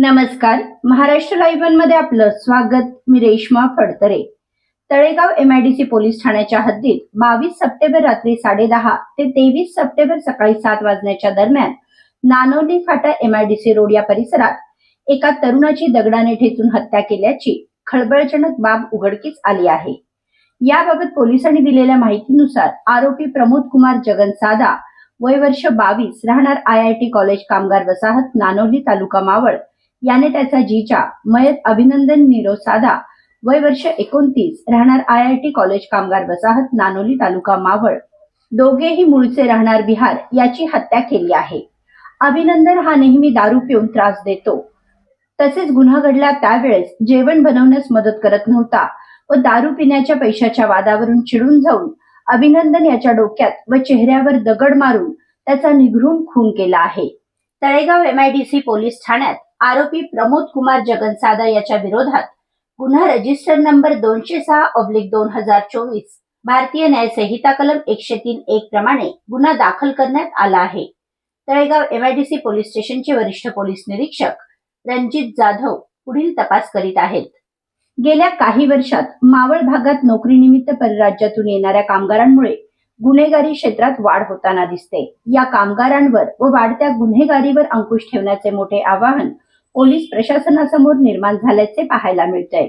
नमस्कार. महाराष्ट्र लाईव्हमध्ये आपलं स्वागत. मी रेश्मा फडतरे. तळेगाव एमआयडीसी पोलीस ठाण्याच्या हद्दीत बावीस सप्टेंबर रात्री साडेदहा ते तेवीस सप्टेंबर सकाळी सात वाजण्याच्या दरम्यान नानोली फाटा एमआयडीसी रोड या परिसरात एका तरुणाची दगडाने ठेचून हत्या केल्याची खळबळजनक बाब उघडकीस आली आहे. याबाबत पोलिसांनी दिलेल्या माहितीनुसार आरोपी प्रमोद कुमार जगन सादा वय वर्ष बावीस राहणार आय आय टी कॉलेज कामगार वसाहत नानोली तालुका मावळ याने त्याचा जीचा मयत अभिनंदन निरो साधा वय वर्ष एकोणतीस राहणार आय आय टी कॉलेज कामगार वसाहत नानोली तालुका मावळ. दोघेही मूळचे राहणार बिहार याची हत्या केली आहे. अभिनंदन हा नेहमी दारू पिऊन त्रास देतो. तसेच गुन्हा घडला त्यावेळेस जेवण बनवण्यास मदत करत नव्हता व दारू पिण्याच्या पैशाच्या वादावरून चिडून जाऊन अभिनंदन याच्या डोक्यात व चेहऱ्यावर दगड मारून त्याचा निघरून खून केला आहे. तळेगाव एमआयडीसी पोलीस ठाण्यात आरोपी प्रमोद कुमार जगनसादा याच्या विरोधात गुन्हा रजिस्टर नंबर दोनशे सहा ऑब्लिक दोन हजार चोवीस भारतीय न्यायसंहिता कलम एकशे तीन एक प्रमाणे गुन्हा दाखल करण्यात आला आहे. तळेगाव एमआयडीसी पोलीस स्टेशनचे वरिष्ठ पोलीस निरीक्षक रणजित जाधव पुढील तपास करीत आहेत. गेल्या काही वर्षात मावळ भागात नोकरीनिमित्त परराज्यातून येणाऱ्या कामगारांमुळे गुन्हेगारी क्षेत्रात वाढ होताना दिसते. या कामगारांवर व वाढत्या गुन्हेगारीवर अंकुश ठेवण्याचे मोठे आवाहन पोलीस प्रशासनासमोर निर्माण झाल्याचे पाहायला मिळतंय.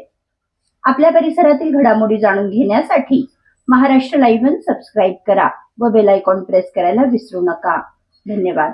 आपल्या परिसरातील घडामोडी जाणून घेण्यासाठी महाराष्ट्र लाईव्ह सबस्क्राईब करा व बेल आयकॉन प्रेस करायला विसरू नका. धन्यवाद.